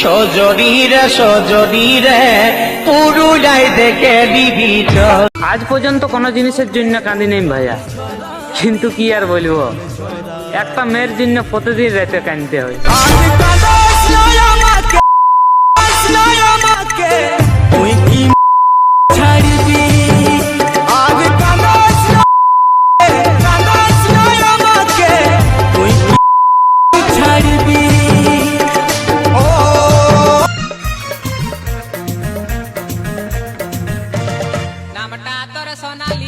সজনীরে সজনীরে পুরুলাই দেখে দিবি আজ পর্যন্ত কোনো জিনিসের জন্য কাঁদি নেই ভাইয়া। কিন্তু কি আর বলব? একটা মেয়ের জন্য প্রতিদিন রাতে কাঁদতে হয়।